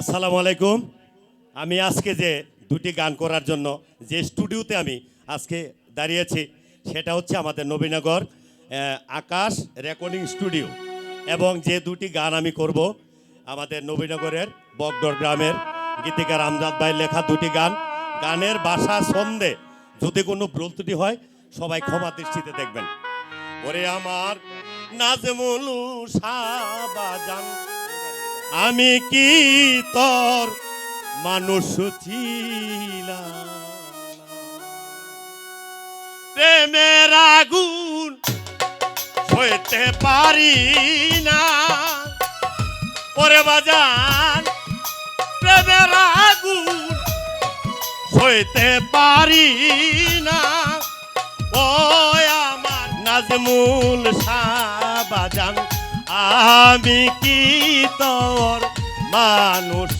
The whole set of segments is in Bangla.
আসসালামু আলাইকুম। আমি আজকে যে দুটি গান করার জন্য যে স্টুডিওতে আমি আজকে দাঁড়িয়েছি, সেটা হচ্ছে আমাদের নবীনগর আকাশ রেকর্ডিং স্টুডিও এবং যে দুটি গান আমি করব, আমাদের নবীনগরের বগডর গ্রামের গীতিকার আমজাদ ভাইয়ের লেখা দুটি গান। গানের বাসা ছন্দে যদি কোনো ভুল ত্রুটি হয়, সবাই ক্ষমা দৃষ্টিতে দেখবেন। ওরে আমার নাজমুল সাবাজান আমি কি তোর মানুষ ছিলাম? প্রেমের আগুন হইতে পারি না। পরে বাজান, প্রেমের আগুন হইতে পারি না। ও আমার নাজমুল সাবাজান আমি কি তোর মানুষ?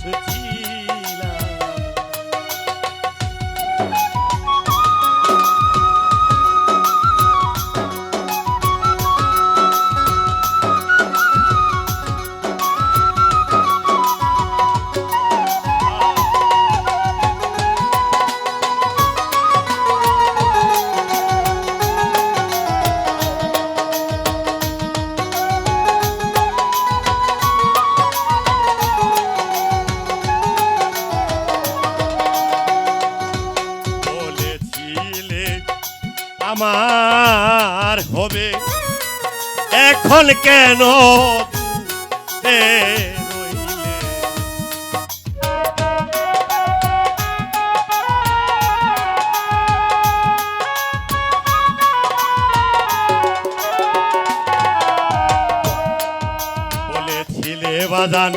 এখন কেন বাজান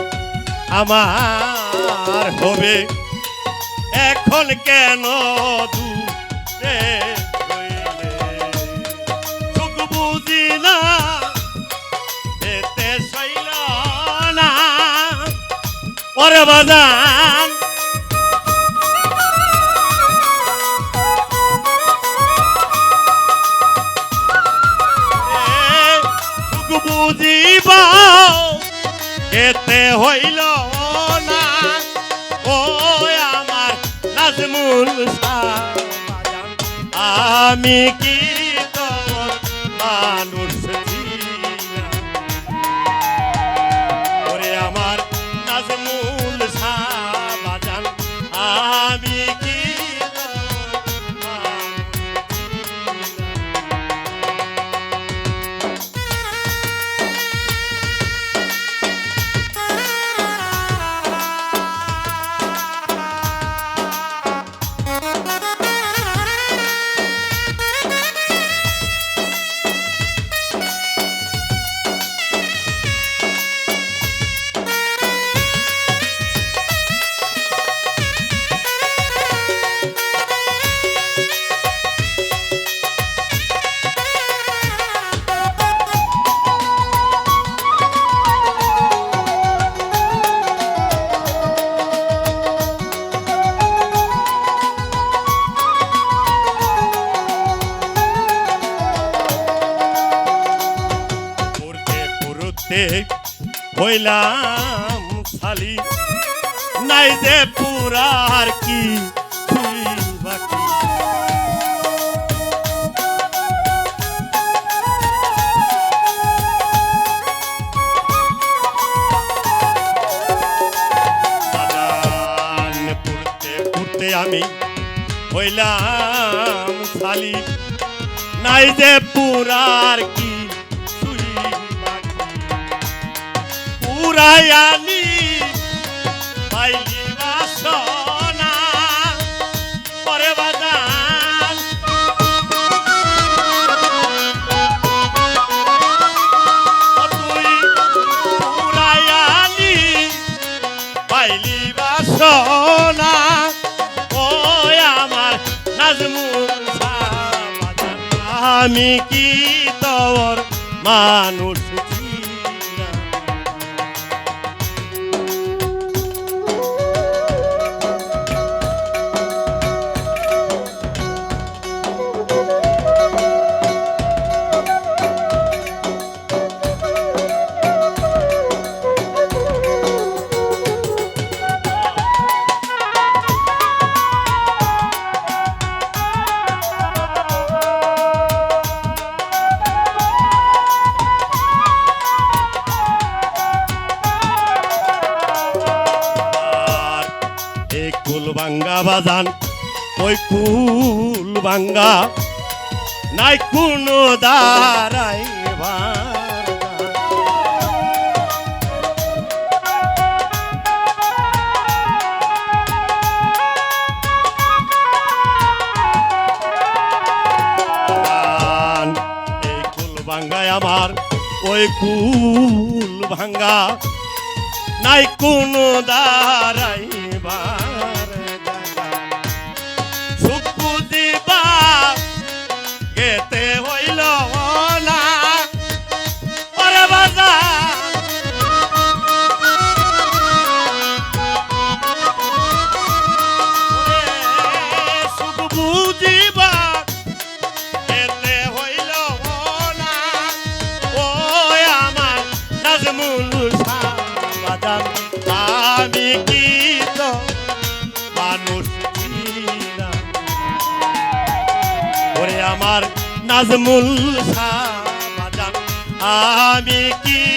আমার হবে। এখন কেন দূরে রইলে না। ওরে বাজান এতে হইল না। ও আমার নাজমুল আমি কি তোর পড়তে হইলাম খালি। নাই যে পুরার কি আমি হইলাম খালি। নাই যে পুরার কি পুরায়ানি পাইলি বাসনা পরে বাজান। তুই পুরায়ানি পাইলি বাসনা ও আমার নাজমুল আমি কি তোর মানুষ? বাজান ওই কুল ভাঙ্গা নাই কোনো ভাঙ্গায় আমার ওই কুল ভাঙ্গা নাই কোনো দাঁড়াইবার বাজার আমি কি মানুষ ওরে আমার নাজমুল বাজার আমি কি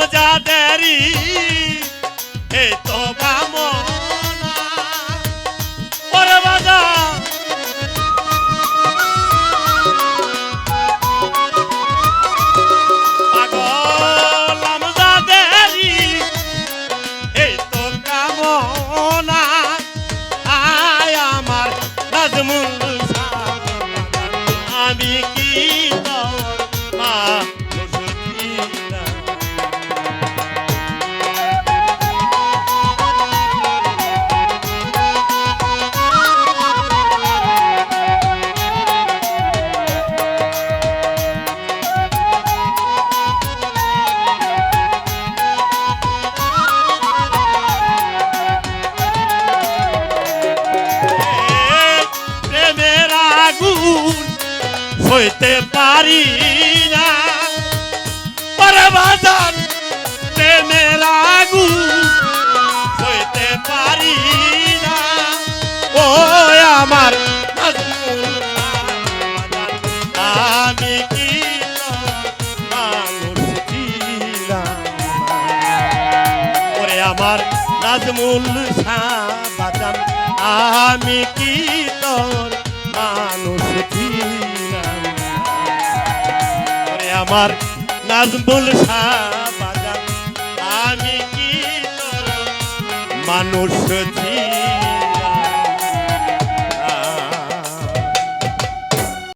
আমজাদেরই এ তো হইতে পারি না। পরে বাজান প্রেমের আগুন হইতে পারি না। ও আমার আমার নাজমুল বাজান আমি কি তোর আমার নাজমুল বাজান আমি কি মানুষ